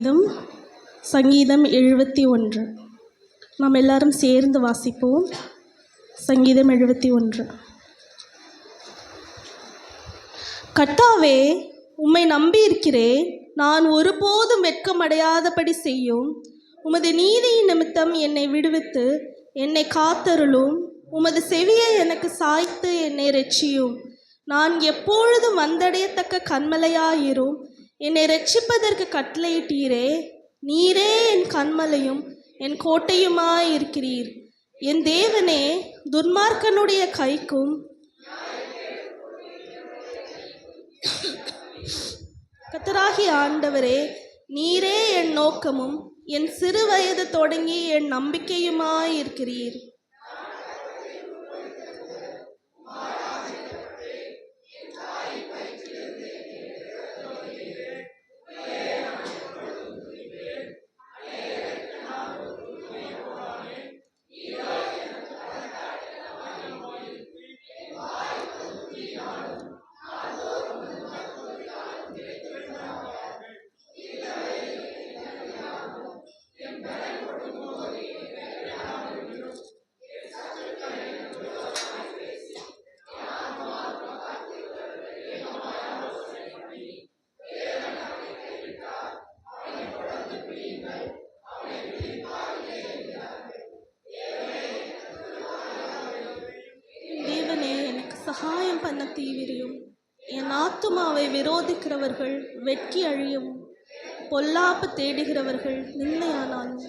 சங்கீதம் சங்கீதம் எழுபத்தி ஒன்று. நாம் எல்லாரும் சேர்ந்து வாசிப்போம். சங்கீதம் எழுபத்தி ஒன்று. கர்த்தாவே உம்மை நம்பியிருக்கிறேன். நான் ஒருபோதும் வெட்கமடையாதபடி செய்யும். உமது நீதியின் நிமித்தம் என்னை விடுவித்து என்னை காத்தருளும். உமது செவியை எனக்கு சாய்த்து என்னை ரட்சியும் நான் எப்பொழுதும் வந்தடையத்தக்க கண்மலையாயிரும் என்னை ரட்சிப்பதற்கு கட்டளையிட்டீரே. நீரே என் கண்மலையும் என் கோட்டையுமாயிருக்கிறீர் என் தேவனே துன்மார்க்கனுடைய கைக்கும் கத்தராகி ஆண்டவரே நீரே என் நோக்கமும் என் சிறு வயது தொடங்கி என் நம்பிக்கையுமாய் இருக்கிறீர் தேவனே எனக்கு சகாயம் பண்ண தீவிரியும். என் ஆத்துமாவை விரோதிக்கிறவர்கள் வெட்கி அழியும். பொல்லாப்பு தேடுகிறவர்கள் நின்மையானாலும்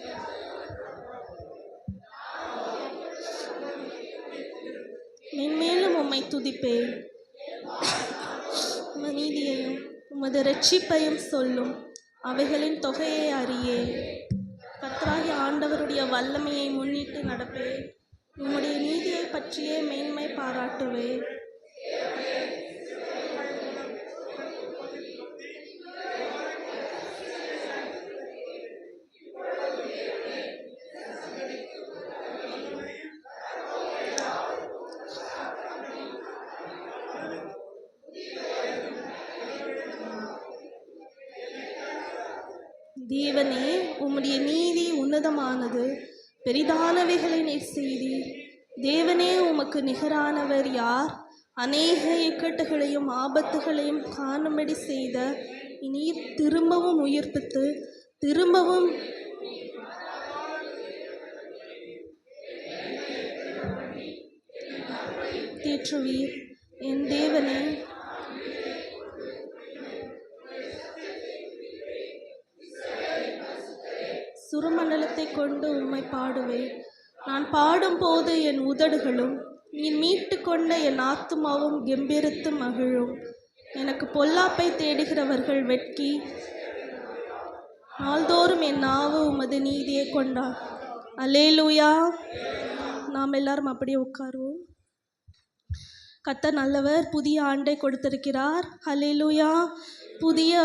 மென்மேலும் உம்மை துதிப்பேன். நீதியையும் உமது ரட்சிப்பையும் சொல்லும். அவைகளின் தொகையை அறியே கத்ராகி ஆண்டவருடைய வல்லமையை முன்னிட்டு நடப்பேன். உம்முடைய நீதியை பற்றியே மேன்மை பாராட்டுவேன் தேவனே உம்முடைய நீதி உன்னதமானது மேலானவைகளை நீர் செய்தி தேவனே உமக்கு நிகரானவர் யார்? அநேக இக்கட்டுகளையும் ஆபத்துகளையும் காணும்படி செய்த நீர் திரும்பவும் உயிர்ப்பித்து திரும்பவும் தேற்றுவீர். என் தேவனே கொண்டு உம்மை பாடுவேன். நான் பாடும்போது என் உதடுகளும் நீ மீட்டு கொண்ட என் ஆத்துமாவும் கெம்பீரத்து மகிழும். எனக்கு பொல்லாப்பை தேடுகிறவர்கள் வெட்கி நாள்தோறும் என் நாவு உமது நீதியை கொண்டார். அலேலூயா நாம் எல்லாரும் அப்படியே உட்காருவோம். கத்த நல்லவர் புதிய ஆண்டை கொடுத்திருக்கிறார். ஹalleluya புதிய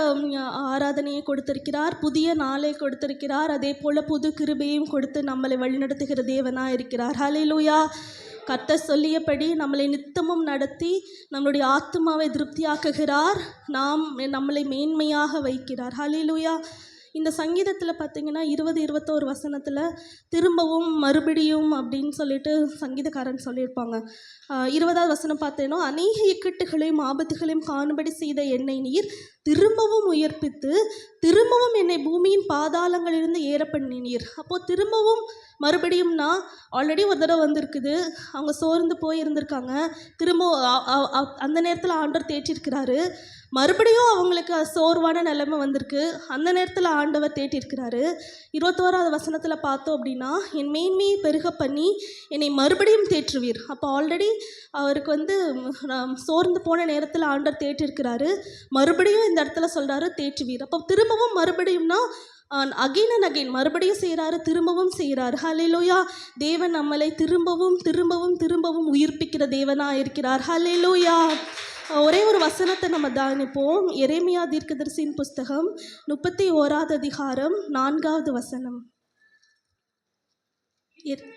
ஆராதனையை கொடுத்திருக்கிறார் புதிய நாளை கொடுத்திருக்கிறார் அதே போல புது கிருபையும் கொடுத்து நம்மளை வழிநடத்துகிற தேவனாக இருக்கிறார். ஹலிலூயா கர்த்தர் சொல்லியபடி நம்மளை நித்தமும் நடத்தி நம்மளுடைய ஆத்மாவை திருப்தியாக்குகிறார். நாம் நம்மளை மேன்மையாக வைக்கிறார். ஹலிலூயா இந்த சங்கீதத்தில் பார்த்தீங்கன்னா இருபது இருபத்தோரு வசனத்தில் திரும்பவும் மறுபடியும் அப்படின்னு சொல்லிட்டு சங்கீதக்காரன் சொல்லியிருப்பாங்க. இருபதாவது வசனம் பார்த்தேன்னா அநேக இக்கட்டுகளையும் ஆபத்துகளையும் காணுபடி செய்த என்னை நீர் திரும்பவும் உயர்ப்பித்து திரும்பவும் என்னை பூமியின் பாதாளங்களிலிருந்து ஏற பண்ணினீர் அப்போது திரும்பவும் மறுபடியும்னா ஆல்ரெடி ஒரு தடவை வந்திருக்குது. அவங்க சோர்ந்து போய் இருந்திருக்காங்க திரும்ப அந்த நேரத்தில் ஆண்டவர் தேற்றிருக்கிறாரு. மறுபடியும் அவங்களுக்கு சோர்வான நிலைமை வந்திருக்கு. அந்த நேரத்தில் ஆண்டவர் தேட்டியிருக்கிறாரு இருபத்தோராவது வசனத்தில் பார்த்தோம் அப்படின்னா என் மேன்மையை பெருக பண்ணி என்னை மறுபடியும் தேற்றுவீர். அப்போ ஆல்ரெடி அவருக்கு வந்து சோர்ந்து போன நேரத்தில் ஆண்டவர் தேற்றிருக்கிறாரு. மறுபடியும் இந்த இடத்துல சொல்கிறாரு தேற்றுவீர். அப்போ திரும்பவும் மறுபடியும்னா அகைன் அண்ட் அகைன் மறுபடியும் செய்கிறாரு திரும்பவும் செய்கிறாரு ஹalleluya தேவன் நம்மளை திரும்பவும் திரும்பவும் திரும்பவும் உயிர்ப்பிக்கிற தேவனாக இருக்கிறார். ஹalleluya ஒரே ஒரு வசனத்தை நம்ம தானிப்போம் எரேமியா தீர்க்கதரிசியின் புஸ்தகம் முப்பத்தி ஓராவது அதிகாரம் நான்காவது வசனம். எர்-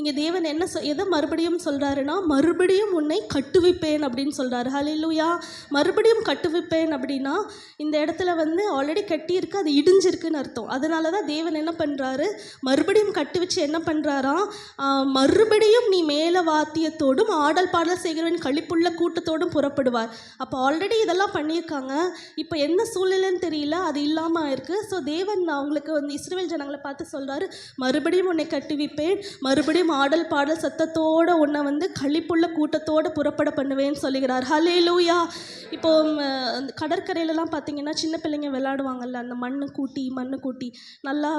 இங்கே தேவன் என்ன சொ எதை மறுபடியும் சொல்கிறாருன்னா மறுபடியும் உன்னை கட்டுவிப்பேன் அப்படின்னு சொல்கிறாரு ஹalleluya மறுபடியும் கட்டுவிப்பேன் அப்படின்னா இந்த இடத்துல வந்து ஆல்ரெடி கட்டியிருக்கு அது இடிஞ்சிருக்குன்னு அர்த்தம். அதனால தான் தேவன் என்ன பண்ணுறாரு மறுபடியும் கட்டி வச்சு என்ன பண்ணுறாராம் மறுபடியும் நீ மேல வாத்தியத்தோடும் ஆடல் பாடல் செய்கிறவன் களிப்புள்ள கூட்டத்தோடும் புறப்படுவார். அப்போ ஆல்ரெடி இதெல்லாம் பண்ணியிருக்காங்க. இப்போ என்ன சூழ்நிலைன்னு தெரியல அது இல்லாமல் இருக்குது ஸோ தேவன் அவங்களுக்கு வந்து இஸ்ரேல் ஜனங்களை பார்த்து சொல்கிறாரு மறுபடியும் உன்னை கட்டுவிப்பேன். மறுபடியும் ஆடல் பாடல் சத்தத்தோடு உன்னை வந்து கழிப்புள்ள கூட்டத்தோடு புறப்பட பண்ணுவேன்னு சொல்லுகிறார். ஹலே லூயா இப்போ அந்த கடற்கரையிலலாம் பார்த்தீங்கன்னா சின்ன பிள்ளைங்க விளையாடுவாங்கல்ல அந்த மண்ணு கூட்டி மண்ணு கூட்டி நல்லா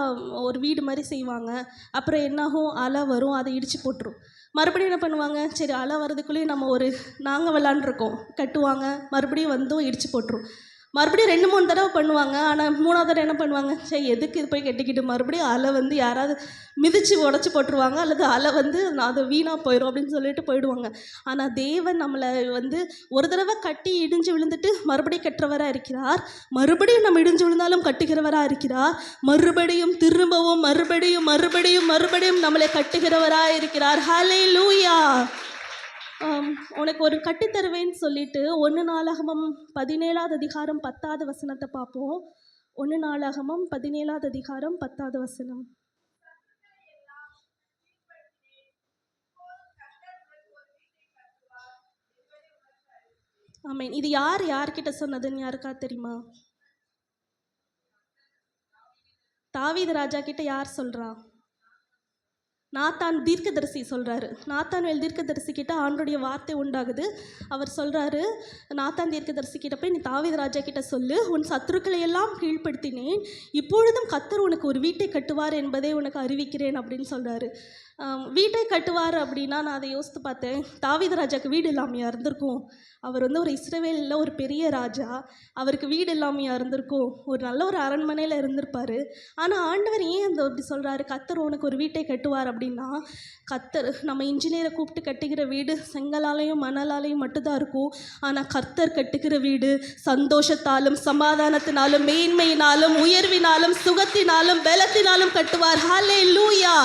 ஒரு வீடு மாதிரி செய்வாங்க. அப்புறம் என்னாகும் அலை வரும் அதை இடித்து போட்டுரும். மறுபடியும் என்ன பண்ணுவாங்க? சரி அலை வர்றதுக்குள்ளேயே நம்ம ஒரு நாங்கள் விளாண்டுருக்கோம் கட்டுவாங்க. மறுபடியும் வந்தும் இடித்து போட்டுரும். மறுபடியும் ரெண்டு மூணு தடவை பண்ணுவாங்க. ஆனால் மூணாவது தடவை என்ன பண்ணுவாங்க? சரி எதுக்கு இது போய் கட்டிக்கிட்டு? மறுபடியும் அலை வந்து யாராவது மிதித்து உடச்சி போட்டுருவாங்க. அல்லது அலை வந்து நான் அது வீணாக போயிடும் அப்படின்னு சொல்லிட்டு போயிடுவாங்க. ஆனால் தேவன் நம்மளை வந்து ஒரு தடவை கட்டி இடிஞ்சு விழுந்துட்டு மறுபடியும் கட்டுறவராக இருக்கிறார். மறுபடியும் நம்ம இடிஞ்சு விழுந்தாலும் கட்டுகிறவராக இருக்கிறார். மறுபடியும் திரும்பவும் மறுபடியும் மறுபடியும் மறுபடியும் நம்மளை கட்டுகிறவராக இருக்கிறார். ஹலே லூயா உனக்கு ஒரு கட்டித்தருவேன்னு சொல்லிட்டு ஒன்று நாளாகமம் பதினேழாவது அதிகாரம் பத்தாவது வசனத்தை பார்ப்போம். ஒன்று நாளாகமம் பதினேழாவது அதிகாரம் பத்தாவது வசனம். ஆமேன். இது யார் யார்கிட்ட சொன்னதுன்னு யாருக்கா தெரியுமா? தாவீது ராஜா கிட்ட யார் சொல்றா? நாத்தான் தீர்க்கதரிசி சொல்கிறாரு நாத்தான் தீர்க்கதரிசி கிட்ட ஆண்டுடைய வார்த்தை உண்டாகுது. அவர் சொல்கிறாரு நாத்தான் தீர்க்கதரிசி கிட்ட போய் நீ தாவீது ராஜா கிட்ட சொல்லு. உன் சத்துருக்களை எல்லாம் கீழ்ப்படுத்தினேன். இப்பொழுதும் கத்தர் உனக்கு ஒரு வீட்டை கட்டுவார் என்பதை உனக்கு அறிவிக்கிறேன் அப்படின்னு சொல்கிறாரு வீட்டை கட்டுவார் அப்படின்னா நான் அதை யோசித்து பார்த்தேன். தாவீது ராஜாக்கு வீடு இல்லாமையாக இருந்திருக்கும். அவர் வந்து ஒரு இஸ்ரவேலில் ஒரு பெரிய ராஜா. அவருக்கு வீடு இல்லாமையாக இருந்திருக்கும். ஒரு நல்ல ஒரு அரண்மனையில் இருந்திருப்பார். ஆனால் ஆண்டவர் ஏன் அந்த அப்படி சொல்கிறாரு கத்தர் உனக்கு ஒரு வீட்டை கட்டுவார் அப்படின்னா கத்தர் நம்ம இன்ஜினியரை கூப்பிட்டு கட்டுகிற வீடு செங்கலாலையும் மணலாலையும் மட்டும்தான் இருக்கும். ஆனால் கர்த்தர் கட்டுகிற வீடு சந்தோஷத்தாலும் சமாதானத்தினாலும் மேன்மையினாலும் உயர்வினாலும் சுகத்தினாலும் பலத்தினாலும் கட்டுவார். ஹாலே லூயா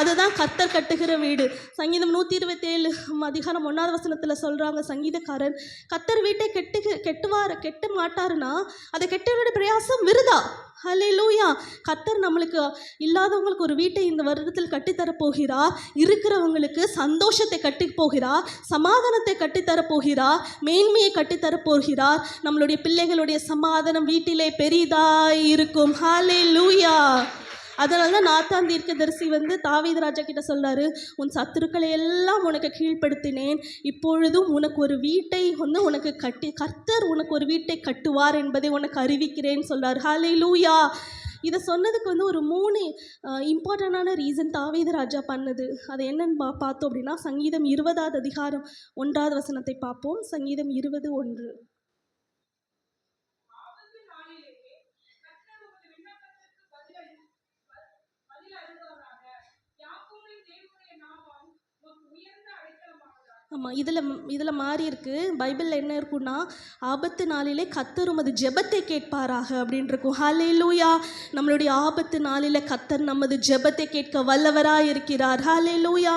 அதுதான் கத்தர் கட்டுகிற வீடு. சங்கீதம் நூற்றி இருபத்தேழு அதிகாரம் ஒன்றாவது வசனத்தில் சொல்கிறாங்க சங்கீதக்காரன் கத்தர் வீட்டை கெட்டு கெட்டுவார் கெட்ட மாட்டாருன்னா அதை கெட்டவருடைய பிரயாசம் விருதா? ஹலே லூயா கத்தர் நம்மளுக்கு இல்லாதவங்களுக்கு ஒரு வீட்டை இந்த வருடத்தில் கட்டித்தரப்போகிறா இருக்கிறவங்களுக்கு சந்தோஷத்தை கட்டி போகிறா சமாதானத்தை கட்டித்தரப்போகிறா மேன்மையை கட்டித்தரப் போகிறார். நம்மளுடைய பிள்ளைகளுடைய சமாதானம் வீட்டிலே பெரிதாய் இருக்கும் ஹலே லூயா அதனால தான் நாத்தான் தீர்க்கதரிசி வந்து தாவீது ராஜா கிட்ட சொல்றாரு உன் சத்துருக்களை எல்லாம் உனக்கு கீழ்ப்படுத்தினேன். இப்பொழுதும் உனக்கு ஒரு வீட்டை வந்து உனக்கு கட்டி கர்த்தர் உனக்கு ஒரு வீட்டை கட்டுவார் என்பதை உனக்கு அறிவிக்கிறேன்னு சொல்றார் ஹலே லூயா இதை சொன்னதுக்கு வந்து ஒரு மூணு இம்பார்ட்டண்டான ரீசன் தாவீது ராஜா பண்ணது. அது என்னன்னு பா பார்த்தோம் அப்படின்னா சங்கீதம் இருபதாவது அதிகாரம் ஒன்றாவது வசனத்தை பார்ப்போம். சங்கீதம் இருபது ஒன்று ஆபத்து நாளிலே கர்த்தர் உமது விண்ணப்பத்திற்கு பதிலளி பதில் அருள்வாராக யாக்கோபின் தேவனுடைய நாமம் உமக்கு உயர்ந்த அடைக்கலமாகிறார் ஆமாம் இதில் இதில் மாறி இருக்குது பைபிளில் என்ன இருக்குன்னா ஆபத்து நாளிலே கத்தர் உமது ஜெபத்தை கேட்பாராக அப்படின்னு இருக்கும். ஹலே லூயா நம்மளுடைய ஆபத்து நாளில் கத்தர் நமது ஜெபத்தை கேட்க வல்லவராக இருக்கிறார். ஹலே லூயா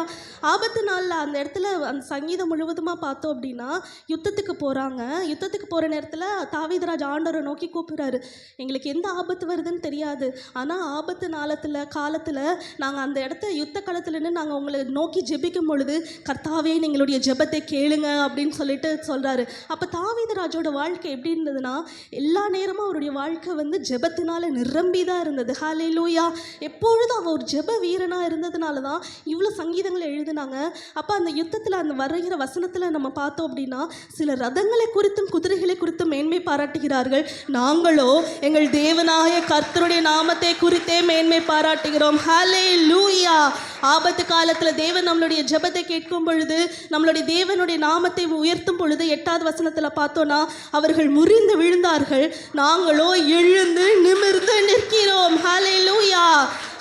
ஆபத்து நாளில் அந்த இடத்துல அந்த சங்கீதம் முழுவதுமாக பார்த்தோம் அப்படின்னா யுத்தத்துக்கு போகிறாங்க யுத்தத்துக்கு போகிற நேரத்தில் தாவீதராஜ் ஆண்டவரை நோக்கி கூப்பிடுறாரு. எங்களுக்கு எந்த ஆபத்து வருதுன்னு தெரியாது. ஆனால் ஆபத்து நாளத்தில் காலத்தில் நாங்கள் அந்த இடத்த யுத்த காலத்துலன்னு நாங்கள் உங்களை நோக்கி ஜெபிக்கும் பொழுது கர்த்தாவே எங்களுடைய ஜெபத்தை கேளுங்க அப்படின்னு சொல்லிட்டு சொல்கிறாரு அப்போ தாவீதராஜோட வாழ்க்கை எப்படி இருந்ததுன்னா எல்லா நேரமும் அவருடைய வாழ்க்கை வந்து ஜெபத்தினால நிரம்பி தான் இருந்தது. ஹாலே லூயா எப்பொழுதும் அவர் ஒரு ஜெப வீரனாக இருந்ததுனால தான் இவ்வளோ சங்கீதங்களை எழுதினாங்க. அப்போ அந்த யுத்தத்தில் அந்த வருகிற வசனத்தில் நம்ம பார்த்தோம் அப்படின்னா சில ரதங்களை குறித்தும் குதிரை மேன்மை பாராட்டுகிறார்கள். நாங்களோ எங்கள் தேவனாய கர்த்தருடைய நாமத்தை குறித்தே மேன்மை பாராட்டுகிறோம். ஹலே லூயா ஆபத்து காலத்தில் தேவன் நம்மளுடைய ஜெபத்தை கேட்கும் பொழுது நம்மளுடைய தேவனுடைய நாமத்தை உயர்த்தும் பொழுது எட்டாவது வசனத்தில் பார்த்தோன்னா அவர்கள் முறிந்து விழுந்தார்கள். நாங்களோ எழுந்து நிமிர்ந்து நிற்கிறோம். ஹலே லூயா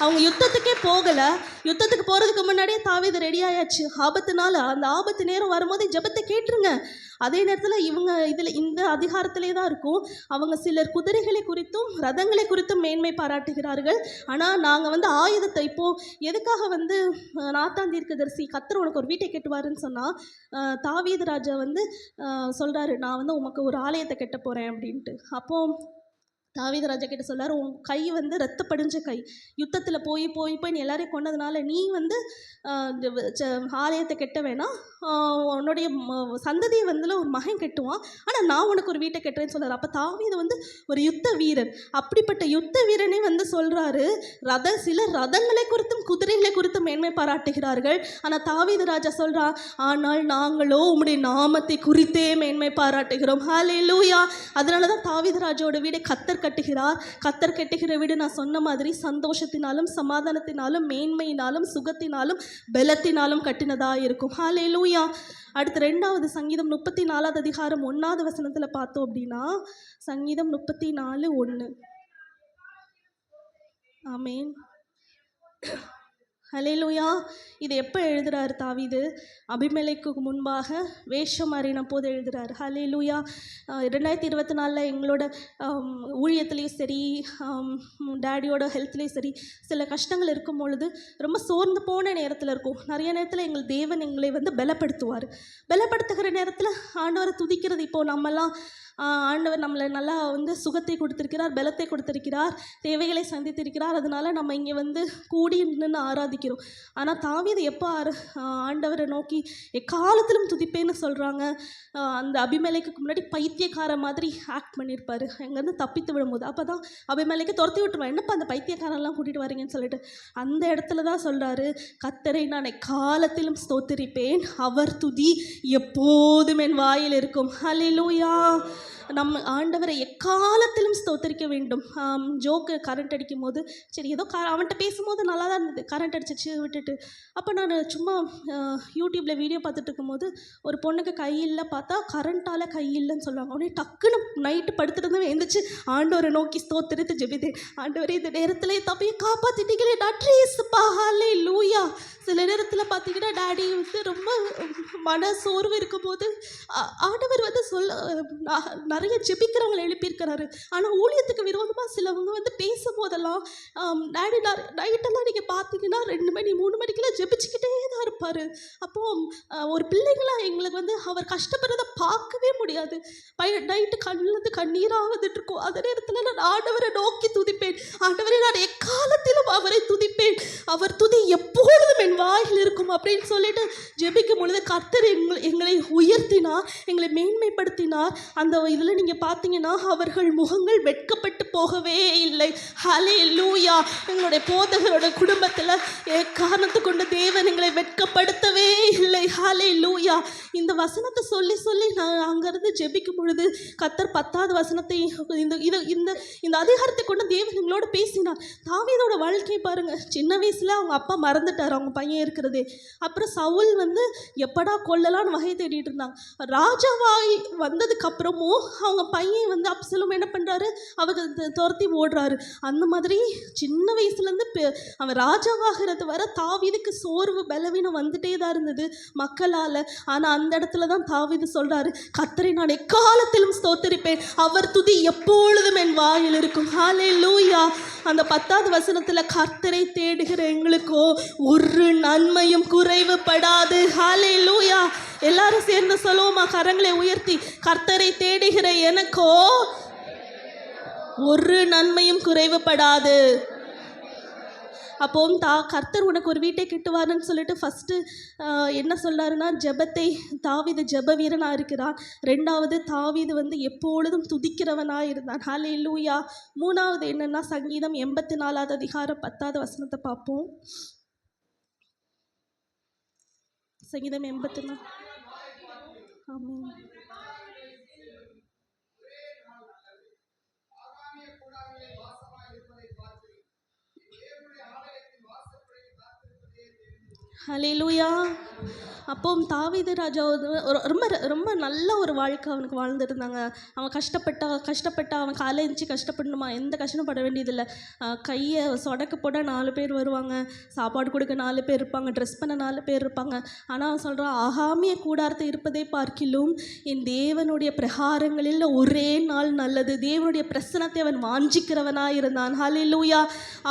அவங்க யுத்தத்துக்கே போகலை. யுத்தத்துக்கு போகிறதுக்கு முன்னாடியே தாவீது ரெடி ஆயாச்சு. ஆபத்துனால அந்த ஆபத்து நேரம் வரும்போது ஜெபத்தை கேட்டுருங்க. அதே நேரத்தில் இவங்க இதில் இந்த அதிகாரத்திலே தான் இருக்கும். அவங்க சிலர் குதிரைகளை குறித்தும் ரதங்களை குறித்தும் மேன்மை பாராட்டுகிறார்கள். ஆனால் நாங்கள் வந்து ஆயுதத்தை இப்போது எதுக்காக வந்து அஹ், நாத்தான் தீர்க்கதரிசி கத்தர் உனக்கு ஒரு வீட்டை கெட்டுவாருன்னு சொன்னால் தாவீது ராஜா வந்து சொல்கிறாரு நான் வந்து உமக்கு ஒரு ஆலயத்தை கெட்ட போகிறேன் அப்படின்ட்டு. அப்போது தாவீது ராஜா கிட்ட சொல்லார் உன் கை வந்து ரத்த படிஞ்ச கை. யுத்தத்தில் போய் போய் போய் நீ எல்லாரையும் கொண்டதுனால நீ வந்து ச- ஆலயத்தை கெட்ட வேணாம். உன்னுடைய ம- சந்ததியை வந்து ஒரு மகன் கட்டுவான். ஆனால் நான் உனக்கு ஒரு வீட்டை கட்டுறேன்னு சொல்கிறார் அப்போ தாவீது வந்து ஒரு யுத்த வீரன். அப்படிப்பட்ட யுத்த வீரனே வந்து சொல்கிறாரு ரத சில ரதங்களை குறித்தும் குதிரைகளை குறித்தும் மேன்மை பாராட்டுகிறார்கள். ஆனால் தாவீது ராஜா சொல்கிறா ஆனால் நாங்களோ உம்முடைய நாமத்தை குறித்தே மேன்மை பாராட்டுகிறோம். ஹாலே லூயா அதனால தான் தாவீது ராஜாவோட வீடை கத்தர் கட்டுகிறார். கத்தர் கட்டுகிற வீடு நான் சொன்ன மாதிரி சந்தோஷத்தினாலும் சமாதானத்தினாலும் மேன்மையினாலும் சுகத்தினாலும் பலத்தினாலும் கட்டினதாக இருக்கும். ஹாலே லூயா அடுத்து ரெண்டாவது சங்கீதம் முப்பத்தி நாலாவது அதிகாரம் ஒன்றாவது வசனத்தில் பார்த்தோம் அப்படின்னா சங்கீதம் முப்பத்தி நாலு ஒன்று ஆமேன் ஹலேலூயா இது எப்போ எழுதுறாரு தாவிது? அபிமலைக்கு முன்பாக வேஷம் அறின போது எழுதுறாரு. ஹலேலூயா ரெண்டாயிரத்தி இருபத்தி நாலில் எங்களோட ஊழியத்துலேயும் சரி டேடியோட ஹெல்த்லேயும் சரி சில கஷ்டங்கள் இருக்கும் பொழுது ரொம்ப சோர்ந்து போன நேரத்தில் இருக்கும். நிறைய நேரத்தில் எங்கள் தேவன் எங்களை வந்து பலப்படுத்துவார். பலப்படுத்துகிற நேரத்தில் ஆண்டவரை துதிக்கிறது இப்போது நம்மலாம் ஆண்டவர் நம்மளை நல்லா வந்து சுகத்தை கொடுத்திருக்கிறார் பலத்தை கொடுத்திருக்கிறார் தேவைகளை சந்தித்திருக்கிறார். அதனால நம்ம இங்கே வந்து கூடி நின்று ஆராதிக்கிறோம். ஆனால் தாவீது எப்போ ஆர ஆண்டவரை நோக்கி எக்காலத்திலும் துதிப்பேன்னு சொல்கிறாங்க அந்த அபிமலைக்கு முன்னாடி பைத்தியக்கார மாதிரி ஆக்ட் பண்ணியிருப்பார் அங்கேருந்து தப்பித்து விடும்போது அப்போ தான் அபிமலைக்கு துரத்தி விட்டுருவேன். என்னப்பா அந்த பைத்தியக்காரெல்லாம் கூட்டிகிட்டு வரீங்கன்னு சொல்லிட்டு? அந்த இடத்துல தான் சொல்கிறாரு கத்தரை நான் எக்காலத்திலும் ஸ்தோத்திரிப்பேன். அவர் துதி எப்போதும் என் வாயில் இருக்கும். ஹலிலூயா நம்ம ஆண்டவரை எக்காலத்திலும் ஸ்தோத்தரிக்க வேண்டும். ஜோக்கு கரண்ட் அடிக்கும் போது சரி ஏதோ க அவன்கிட்ட பேசும்போது நல்லா தான் இருந்தது. கரண்ட் அடிச்சிச்சு விட்டுட்டு. அப்போ நான் சும்மா யூடியூப்பில் வீடியோ பார்த்துட்டு இருக்கும்போது ஒரு பொண்ணுக்கு கை இல்லை பார்த்தா கரண்ட்டால் கை இல்லைன்னு சொல்லுவாங்க. உடனே டக்குன்னு நைட்டு படுத்துட்டு எழுந்திரிச்சு ஆண்டவரை நோக்கி ஸ்தோத்திரித்து ஜெபித்தேன். ஆண்டவரே இந்த நேரத்தில் தப்பையை காப்பாற்றிட்டீங்களே நன்றி இயேசுப்பா லூயா சில நேரத்தில் பார்த்தீங்கன்னா டேடி வந்து ரொம்ப மன சோர்வு இருக்கும்போது ஆண்டவர் வந்து சொல்ல நிறைய ஜெபிக்கிறவங்களை எழுப்பியிருக்கிறாரு. ஆனால் ஊழியத்துக்கு விரோதமாக சிலவங்க வந்து பேசும்போதெல்லாம் டேடி நைட்டெல்லாம் நீங்கள் பார்த்தீங்கன்னா ரெண்டு மணி மூணு மணிக்கெல்லாம் ஜெபிச்சுக்கிட்டே தான் இருப்பார். அப்போது ஒரு பிள்ளைங்களா எங்களுக்கு வந்து அவர் கஷ்டப்படுறத பார்க்கவே முடியாது. பைய நைட்டு கண்ணிலேருந்து கண்ணீராக வந்துட்டு இருக்கும் அதே நேரத்தில் நான் ஆண்டவரை நோக்கி துதிப்பேன். ஆண்டவரை நான் எக்காலத்திலும் அவரை துதிப்பேன். அவர் துதி எப்பொழுதும் என் வாயில் இருக்கும் அப்படின்னு சொல்லிட்டு ஜெபிக்கும் பொழுது கர்த்தர் எங்கள் எங்களை உயர்த்தினார் எங்களை மேன்மைப்படுத்தினார். அந்த இதில் நீங்கள் பார்த்தீங்கன்னா அவர்கள் முகங்கள் வெட்கப்பட்டு போகவே இல்லை. ஹலே லூயா எங்களுடைய போதகரோட குடும்பத்தில் காரணத்து கொண்டு தேவன் எங்களை வெட்கப்படுத்தவே இல்லை. ஹலே லூயா இந்த வசனத்தை சொல்லி சொல்லி நான் அங்கேருந்து ஜெபிக்கும் பொழுது கத்தர் பத்தாவது வசனத்தை இந்த இது இந்த இந்த அதிகாரத்தை கொண்டு தேவன் எங்களோட பேசினார். தாவியதோட வாழ்க்கையை பாருங்கள் சின்ன வயசில் அவங்க அப்பா மறந்துட்டார். அவங்க பையன் இருக்கிறதே. அப்புறம் சவுல் வந்து எப்படா கொல்லலான்னு வகை தேடிட்டு இருந்தாங்க ராஜாவாய் வந்ததுக்கு அப்புறமும் அவங்க பையன் வந்து அப்சலும் என்ன பண்றாரு? அவங்க துரத்தி ஓடுறாரு. அந்த மாதிரி சின்ன வயசுலேருந்து பெ அவன் ராஜாவாகிறது வர தாவிதுக்கு சோர்வு பலவீனம் வந்துட்டே தான் இருந்தது மக்களால். ஆனால் அந்த இடத்துல தான் தாவிது சொல்றாரு கத்தரை நான் எக்காலத்திலும் ஸ்தோத்தரிப்பேன். அவர் துதி எப்பொழுதும் என் வாயில் இருக்கும். ஹாலே லூயா அந்த பத்தாவது வசனத்தில் கர்த்தரை தேடுகிற எங்களுக்கோ ஒரு நன்மையும் குறைவுபடாது ஹாலே லூயா எல்லாரும் சேர்ந்து சொல்லுவோமா கரங்களை உயர்த்தி கர்த்தரை தேடுகிற எனக்கோ ஒரு நன்மையும் குறைவுபடாது அப்போ தா கர்த்தர் உனக்கு ஒரு வீட்டை கிட்டுவாருன்னு சொல்லிட்டு ஃபஸ்ட்டு என்ன சொல்லாருன்னா ஜெபத்தை தாவிது ஜப வீரனாக இருக்கிறான். ரெண்டாவது தாவிது வந்து எப்பொழுதும் துதிக்கிறவனாக இருந்தான். ஹாலே லூயா மூணாவது என்னென்னா சங்கீதம் எண்பத்தி நாலாவது அதிகாரம் பத்தாவது வசனத்தை பார்ப்போம். சங்கீதம் எண்பத்தி நாலு ஆமாம் ஹலிலூயா அப்போ தாவீது ராஜா ரொம்ப ரொம்ப நல்ல ஒரு வாழ்க்கை அவனுக்கு வாழ்ந்துருந்தாங்க. அவன் கஷ்டப்பட்டா கஷ்டப்பட்டா அவன் காலை எழுந்துச்சி கஷ்டப்படணுமா? எந்த கஷ்டமும் பட வேண்டியதில்லை. கையை சொடக்கு போட நாலு பேர் வருவாங்க. சாப்பாடு கொடுக்க நாலு பேர் இருப்பாங்க. ட்ரெஸ் பண்ண நாலு பேர் இருப்பாங்க. ஆனால் அவன் சொல்கிறான் ஆகாமிய கூடாரத்தை இருப்பதை பார்க்கிலும் என் தேவனுடைய பிரகாரங்களில் ஒரே நாள் நல்லது. தேவனுடைய பிரசனத்தை அவன் வாஞ்சிக்கிறவனாக இருந்தான் ஹலிலூயா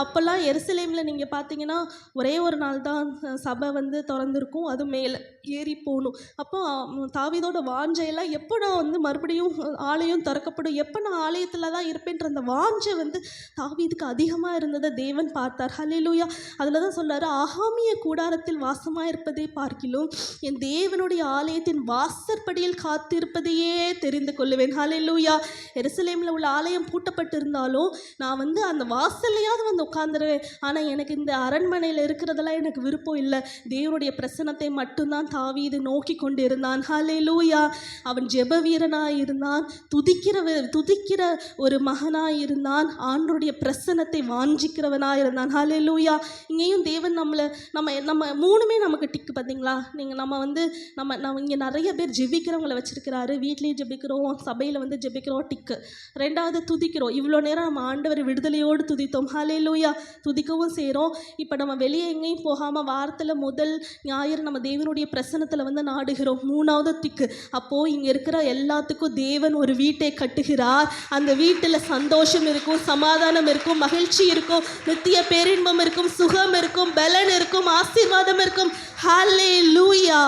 அப்போல்லாம் எருசலேமில் நீங்கள் பார்த்தீங்கன்னா ஒரே ஒரு நாள் தான் சப சபை வந்து திறந்திருக்கும். அது மேலே. ஏறி போகணும். அப்போ அஹ், தாவீதோட வாஞ்சையெல்லாம் எப்போ நான் வந்து மறுபடியும் ஆலயம் திறக்கப்படும் எப்போ நான் ஆலயத்தில் தான் இருப்பேன்ற அந்த வாஞ்சை வந்து தாவீதுக்கு அதிகமாக இருந்ததை தேவன் பார்த்தார். ஹலிலூயா அதில் தான் சொல்கிறாரு ஆகாமிய கூடாரத்தில் வாசமாக இருப்பதை பார்க்கிலும் என் தேவனுடைய ஆலயத்தின் வாசற்படியில் காத்திருப்பதையே தெரிந்து கொள்ளுவேன். ஹலிலூயா எருசலேமில் உள்ள ஆலயம் பூட்டப்பட்டிருந்தாலும் நான் வந்து அந்த வாசல்லையாவது வந்து உட்காந்துருவேன் ஆனால் எனக்கு இந்த அரண்மனையில் இருக்கிறதெல்லாம் எனக்கு விருப்பம் இல்லை. தேவனுடைய பிரசனத்தை மட்டும்தான் தாவீது நோக்கி கொண்டு இருந்தான் ஹalleluya. அவன் ஜெப வீரனாக இருந்தான் துதிக்கிற துதிக்கிற ஒரு மகனாக இருந்தான் ஆண்டருடைய பிரசனத்தை வாஞ்சிக்கிறவனாக இருந்தான் ஹalleluya. இங்கேயும் தேவன் நம்மளை நம்ம நம்ம மூணுமே நமக்கு டிக்கு பார்த்தீங்களா? நீங்கள் நம்ம வந்து நம்ம நம்ம இங்கே நிறைய பேர் ஜெபிக்கிறவங்கள வச்சிருக்கிறாரு. வீட்லேயும் ஜெபிக்கிறோம் சபையில் வந்து ஜெபிக்கிறோம் டிக்கு ரெண்டாவது துதிக்கிறோம். இவ்வளோ நேரம் நம்ம ஆண்டவர் விடுதலையோடு துதித்தோம். ஹalleluya. துதிக்கவும் செய்கிறோம். இப்போ நம்ம வெளியே எங்கேயும் போகாமல் வாரத்தில் முதல் ஞாயிறு நம்ம தேவனுடைய வசனத்தில் வந்து நாடுகிறோம். மூணாவது திக்கு. அப்போது இங்கே இருக்கிற எல்லாத்துக்கும் தேவன் ஒரு வீட்டை கட்டுகிறார். அந்த வீட்டில் சந்தோஷம் இருக்கும் சமாதானம் இருக்கும் மகிழ்ச்சி இருக்கும் நித்திய பேரின்பம் இருக்கும் சுகம் இருக்கும் பலன் இருக்கும் ஆசீர்வாதம் இருக்கும். ஹாலே லூயா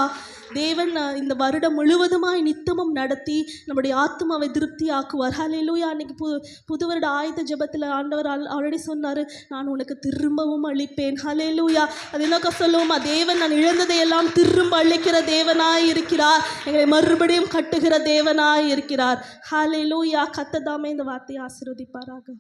தேவன் இந்த வருடம் முழுவதுமாய் நித்தமும் நடத்தி நம்முடைய ஆத்மாவை திருப்தி ஆக்குவார் ஹலே லூயா அன்னைக்கு பு புது வருட ஆயுத ஜெபத்தில் ஆண்டவர் ஆல்ரெடி சொன்னார் நான் உனக்கு திரும்பவும் அளிப்பேன். ஹலே லூயா அது என்னக்கா சொல்லுவோமா? தேவன் நான் இழந்ததையெல்லாம் திரும்ப அளிக்கிற தேவனாய் இருக்கிறார் எங்களை மறுபடியும் கட்டுகிற தேவனாய் இருக்கிறார் ஹலே லூயா கத்ததாமே இந்த வார்த்தையை ஆசீர்வதிப்பாராக.